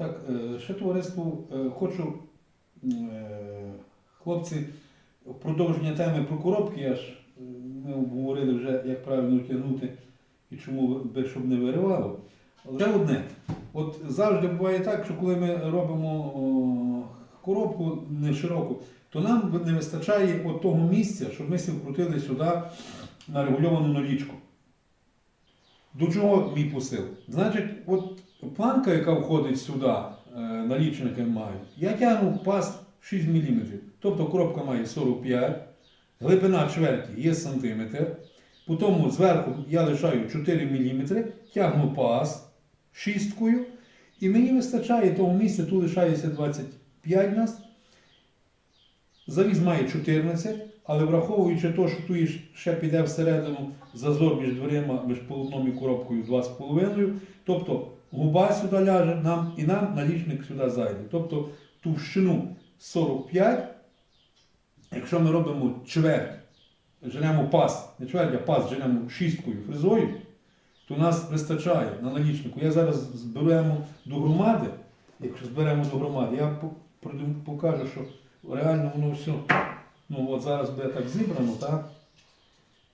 Так, е, ще товариству е, хочу, е, хлопці, продовження теми про коробки, я ж е, ми обговорили вже, як правильно тягнути і чому щоб не виривало. Але одне. От завжди буває так, що коли ми робимо коробку не широку, то нам не вистачає от того місця, щоб ми вкрутили сюди на регульовану налічку. До чого мій посил? Значить, от планка, яка входить сюди, е, налічники мають, я тягну пас 6 мм. Тобто коробка має 45, глибина чверті є сантиметр. Потім зверху я лишаю 4 мм, тягну пас шісткою, і мені вистачає того місця, тут лишається 25 нас. Завіз має 14, але враховуючи те, що тут ще піде всередину зазор між дверима, між полотном і коробкою 2,5, тобто губа сюди ляже нам і нам налічник сюди зайде. Тобто товщину 45, якщо ми робимо чверть, женемо пас, не чверть, а пас женемо шісткою фрезою, то нас вистачає на налічнику. Я зараз зберемо до громади, якщо зберемо до громади, я покажу, що реально воно все. Ну от зараз буде так зібрано, так?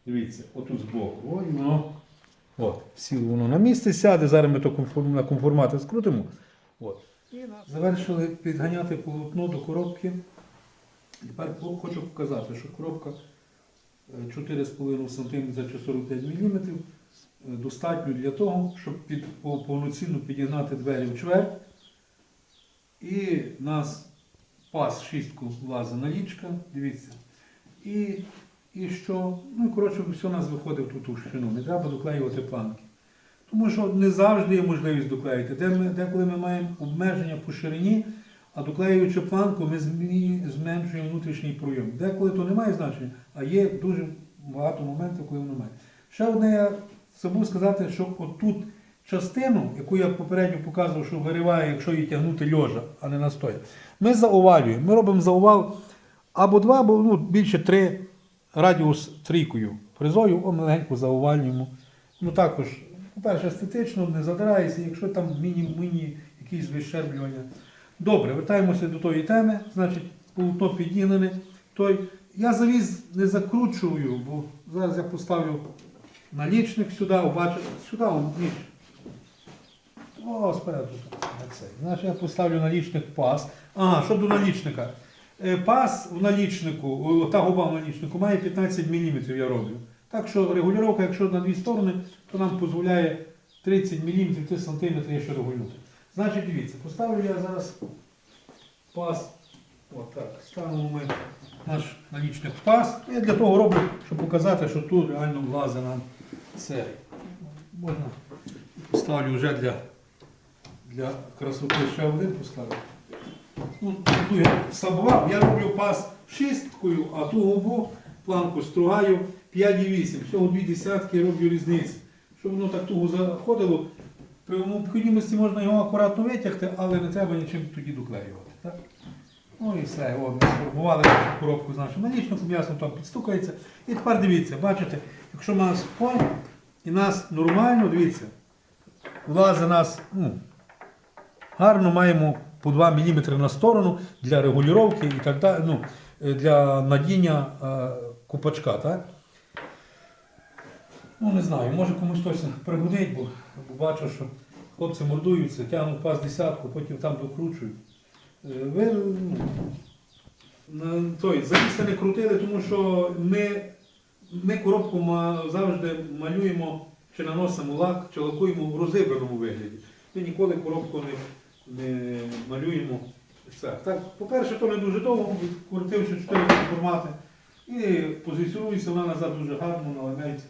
Дивіться, отут збоку. Ой, воно. От, сіло воно на місце сяде, зараз ми то конформ, на конформати скрутимо. От. Завершили підганяти полотно до коробки. Тепер хочу показати, що коробка е, 4,5 см чи 45 мм достатньо для того, щоб під, по- повноцінно підігнати двері в чверть. І нас пас шістку влазить налічка, дивіться. І, і що? Ну, коротше, все у нас виходить в ту товщину. Не треба доклеювати планки. Тому що не завжди є можливість доклеїти. Де ми, деколи ми маємо обмеження по ширині, а доклеюючи планку, ми зменшуємо внутрішній пройом. Деколи то не має значення, а є дуже багато моментів, коли воно має. Ще одне я забув сказати, що отут частину, яку я попередньо показував, що вириває, якщо її тягнути льожа, а не настоя, ми заовалюємо. Ми робимо заовал або два, або ну, більше три радіус трійкою. Фрезою о, маленьку заовалюємо. Ну також, по-перше, естетично, не задирається, якщо там міні-міні якісь вищерблювання. Добре, вертаємося до тої теми. Значить, полотно підігнане. Той, я завіз не закручую, бо зараз я поставлю налічник сюди, бачите, сюди он, ніч. О, спереду. Значить, я поставлю налічник пас. Ага, що до налічника. Е, Пас в налічнику, та губа в налічнику має 15 мм я роблю. Так що регулювання, якщо на дві сторони, то нам дозволяє 30 мм, 3 см є що регулювати. Значить, дивіться, поставлю я зараз пас. От так, ставимо ми наш налічник в пас. Я для того роблю, щоб показати, що тут реально влазить нам цей. Можна поставлю вже для, для красоти ще один поставлю. Ну, я сабував, я роблю пас шісткою, а ту губу планку стругаю 5,8. Всього дві десятки роблю різниці. Щоб воно так туго заходило, при необхідності можна його акуратно витягти, але не треба нічим тоді доклеювати. Так? Ну і все, о, ми сформували коробку з нашим налічником, ясно там підстукається. І тепер дивіться, бачите, якщо у нас фон і нас нормально, дивіться, влазить нас, ну, гарно маємо по 2 мм на сторону для регулювання і так далі, ну, е, для надіння е, купачка. Так? Ну, не знаю, може комусь хтось пригодить, бо, бо бачу, що хлопці мордуються, тягнуть пас десятку, потім там докручують. Е, Ви ну, той, завіси не крутили, тому що ми, ми коробку ма- завжди малюємо чи наносимо лак, чи лакуємо в розібраному вигляді. Ми ніколи коробку не, не малюємо. Це. Так, по-перше, то не дуже довго, відкрутивши 4 формати. І позиціонується вона назад дуже гарно, наламається.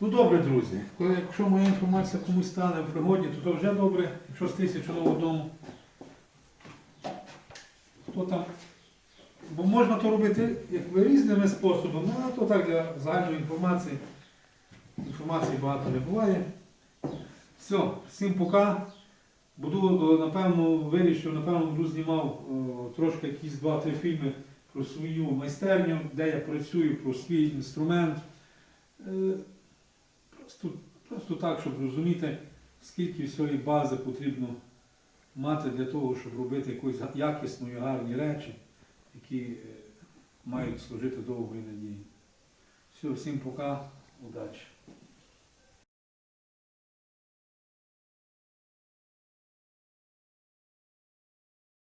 Ну добре, друзі. Якщо моя інформація комусь стане в пригоді, то, то вже добре, якщо з тисячі до одному. Хто там? Бо можна то робити якби, різними способами, а то так для загальної інформації. Інформації багато не буває. Все, всім пока. Буду, е, напевно, вирішив, напевно, буду знімав е, трошки якісь два-три фільми про свою майстерню, де я працюю, про свій інструмент. Е, Просто, просто так, щоб розуміти, скільки всієї бази потрібно мати для того, щоб робити якісь га- якісні і гарні речі, які мають служити довго і надійно. Все, всім пока, удачі.